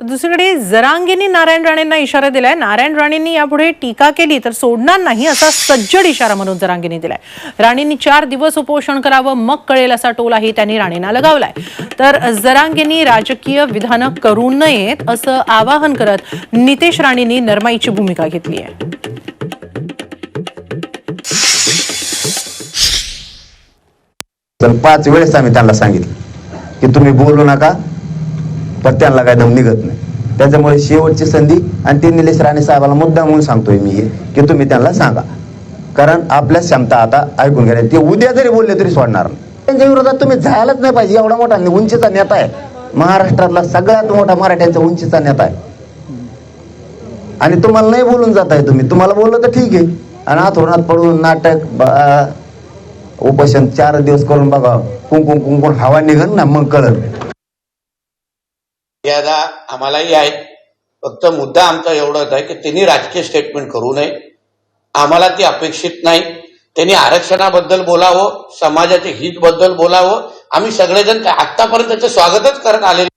दुसरीकडे जरांगींनी नारायण राणेंना इशारा दिलाय. नारायण राणेंनी यापुढे टीका केली तर सोडणार नाही असा सज्जड इशारा म्हणून जरांगींनी दिलाय. राणेंनी चार दिवस उपोषण करावं मग कळेल असा टोलाही त्यांनी राणेंना लगावलाय. तर जरांगींनी राजकीय विधानं करू नयेत असं आवाहन करत नितेश राणेंनी नरमाईची भूमिका घेतली आहे. तर पाच वेळेस आम्ही त्यांना सांगितलं की तुम्ही बोलू नका पण त्यांना काय दम निघत नाही. त्याच्यामुळे शेवटची संधी आणि ते निलेश राणे साहेबाला मुद्दा म्हणून सांगतोय मी हे, की तुम्ही त्यांना सांगा. कारण आपल्या क्षमता आता ऐकून घ्या ते उद्या जरी बोलले तरी सोडणार नाही. त्यांच्या विरोधात तुम्ही जायलाच नाही पाहिजे एवढा मोठा उंचीचा नेता आहे. महाराष्ट्रातला सगळ्यात मोठा मराठ्यांचा उंचीचा नेता आहे. आणि तुम्हाला नाही बोलून जात आहे तुम्ही. तुम्हाला बोललं तर ठीक आहे. आणि आथोरणात पडून नाटक उपोषण चार दिवस करून बघा कुंकुम कुंकुम हवा निघन ना मग कळत मर्यादा आम्हालाही आहे. फक्त मुद्दा आमचा एवढाच आहे की त्यांनी राजकीय स्टेटमेंट करू नये. आम्हाला ती अपेक्षित नाही. त्यांनी आरक्षणाबद्दल बोलावं समाजाच्या हित बद्दल बोलावं. आम्ही सगळेजण आतापर्यंत त्याचं स्वागतच करत आलेलो